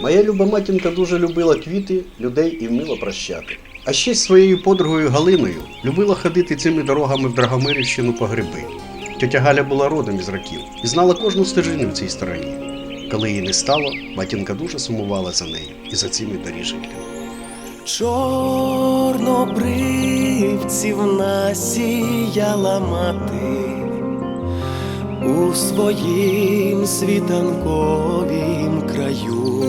Моя люба матінка дуже любила квіти, людей і вміла прощати. А ще з своєю подругою Галиною любила ходити цими дорогами в Драгомирівщину по гриби. Тетя Галя була родом із раків і знала кожну стежину в цій стороні. Коли її не стало, матінка дуже сумувала за нею і за цими доріженьками. Чорнобривців насіяла мати у своїм світанковім краю,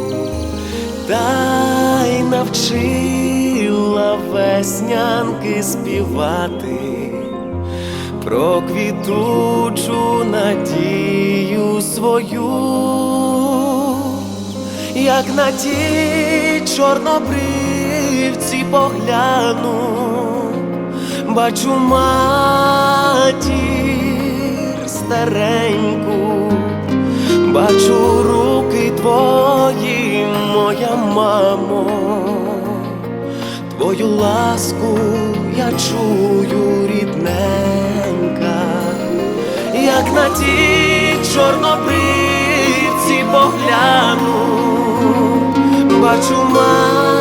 та й навчила веснянки співати про квітучу надію свою. Як на ті чорнобривці погляну, бачу матір стареньку, бачу руки твої, моя мамо, твою ласку я чую рідненька, як на ті чорнобривці погляну, бачу матір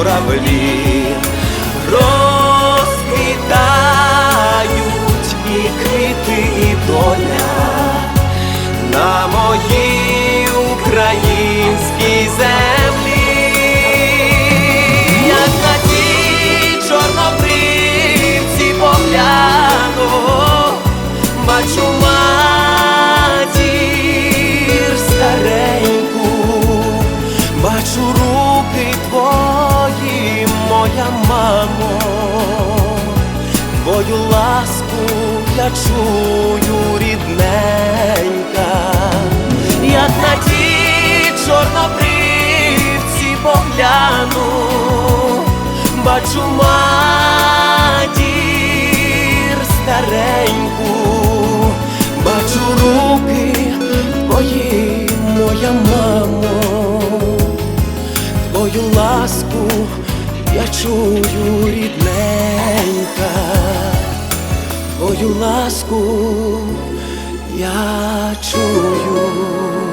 Журавлі розквітають і квіти, і доля на моїй українській землі, як на тій чорнобривці погляну, бачу я чую рідненька, як на ті чорнобривці погляну, бачу матір стареньку, ласку я чую.